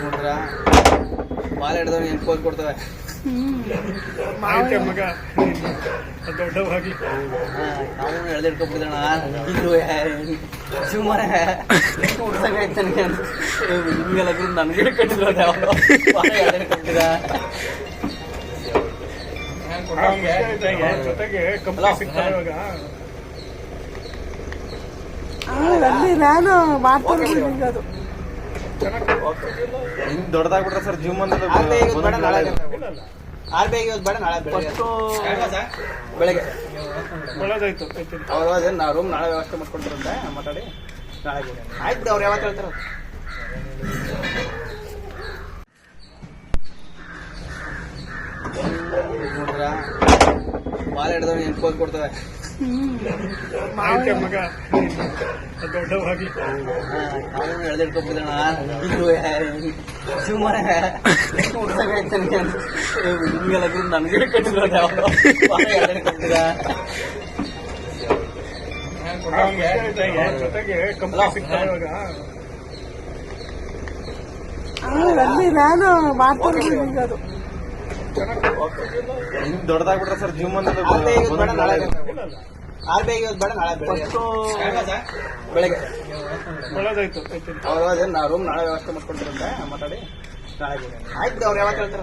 ನೋಡ್ರ ಮಾಲೆ ಹಿಡಿದವ್ರು ಹೆಂಗ್ ಪೋಸ್ ಕೊಡ್ತವೆ? ಮಗ? ದೊಡ್ಡವಾಗಿ ನಾವು ಎಳ್ದಿಡ್ಕೊಬಿಟ್ಟಿದಣ ಇದು ನನಗೆ ಮಾಲೆ ಎಳ್ದಿಡ್ಕೊಬಿಟ್ಟಿದ ಜೊತೆಗೆ ಸಿಗ್ತಾರೆ ಇವಾಗ ಅಲ್ಲಿ ನಾನು ಮಾಡ್ತೀನಿ ನಿಂಗೆ ಅದು. ಹಿಂಗ್ ದೊಡ್ಡದಾಗ್ಬಿಟ್ರೆ ಸರ್ ಜಿಮ್ ಅಂದ್ರೆ ಆರ್ ಬಿ ಐ ಬೇಡ ನಾಳೆ ಇಲ್ಲಲ್ಲ ಆರ್ ಬಿ ಐ ಬೇಡ ನಾಳೆ ಬೆಳಗ್ಗೆ. ಬೆಳಗ್ಗೆ ಒಳ್ಳೇದಾಯ್ತು ಅವ್ರು ಅದೇ ನಾ ರೂಮ್ ನಾಳೆ ವ್ಯವಸ್ಥೆ ಮಾಡ್ಕೊಡ್ತಾರಂತೆ ಮಾತಾಡಿ. ನಾಳೆ ಆಯ್ತು ಬಿಡಿ ಅವ್ರು ಯಾವತ್ತು ಹೇಳ್ತಾರ ನೋಡ್ರ ಹಿಡ್ದವ್ ಹಿಡಿದವ್ರು ಹೆಂಗ್ ಪೋಸ್ ಕೊಡ್ತವೆ ಆಯ್ತೆ ಮಗ. ದೊಡ್ಡವಾಗಿ. ಸುಮ್ಮನೆ ನನಗೆ ಎಳ್ದಿಡ್ಕೊಬಿಟ್ಟಿದ ಜೊತೆಗೆ ಸಿಗ್ತಾರೆ ಇವಾಗ ಅಲ್ಲಿ ನಾನು ಮಾಡ್ತೀನಿ ನಿಂಗೆ ಅದು. ಹಿಂಗ್ ದೊಡ್ಡದಾಗ್ಬಿಟ್ರೆ ಸರ್ ಜಿಮ್ ಅಂದ್ರೆ ಆರ್ ಬಿ ಐ ಬೇಡ ನಾಳೆ ಆರ್ ಬಿ ಐ ಬೇಡ ನಾಳೆ ಬೆಳಗ್ಗೆ. ಬೆಳಗ್ಗೆ. ಒಳ್ಳೇದಾಯ್ತು ಆಯ್ತು. ಅವ್ರು ಅದೇ ನಾ ರೂಮ್ ನಾಳೆ ವ್ಯವಸ್ಥೆ ಮಾಡ್ಕೊಡ್ತಾರಂತೆ ಮಾತಾಡಿ. ನಾಳೆ ಆಯ್ತು ಬಿಡಿ ಅವ್ರು ಯಾವತ್ತು ಹೇಳ್ತಾರ